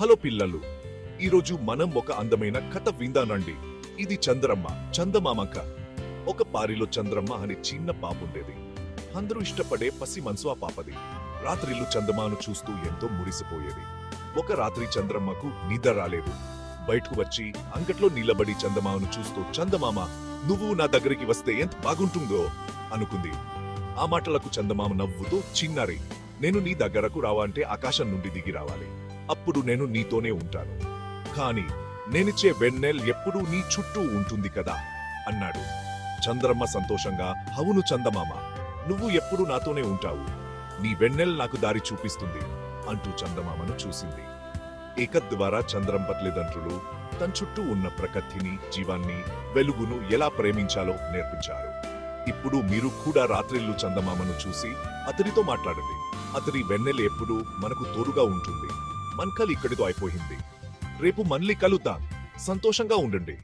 Hello పిల్లలు. ఈరోజు మనం ఒక అందమైన కథ విందానండి. ఇది చంద్రమ్మ చందమామక ఒక పారిలో చంద్రమ్మ అనే చిన్న పాపుండేది. అందరూ ఇష్టపడే పసి మనసు ఆ పాపది. రాత్రిళ్ళు చందమాను చూస్తూ ఎంతో మురిసిపోయేది. ఒక రాత్రి చంద్రమ్మకు నిద్ర రాలేదు. బయటకు వచ్చి అంగట్లో నిలబడి చందమామను చూస్తూ చందమామ నువ్వు నా దగ్గరికి వస్తే ఎంత బాగుంటుందో అనుకుంది. ఆ మాటలకు చందమామ నవ్వుతూ చిన్నారి నేను నీ దగ్గరకు రావంటే ఆకాశం నుండి దిగి రావాలి. అప్పుడు నేను నీతోనే ఉంటాను. కాని నేనిచ్చే వెన్నెల్ ఎప్పుడూ నీ చుట్టూ ఉంటుంది కదా అన్నాడు. చంద్రమ్మ సంతోషంగా అవును చందమామ నువ్వు ఎప్పుడు నాతోనే ఉంటావు. నీ వెన్నెల్ నాకు దారి చూపిస్తుంది అంటూ చందమామను చూసింది. ఏకద్వారా చంద్రం పట్లేదండ్రులు తన చుట్టూ ఉన్న ప్రకృతిని జీవాన్ని వెలుగును ఎలా ప్రేమించాలో నేర్పించారు. ఇప్పుడు మీరు కూడా రాత్రిళ్ళు చందమామను చూసి అతడితో మాట్లాడండి. అతడి వెన్నెల ఎప్పుడు మనకు తోడుగా ఉంటుంది. మన్కల్ ఇక్కడితో అయిపోయింది. రేపు మళ్ళీ కలుద్దాం. సంతోషంగా ఉండండి.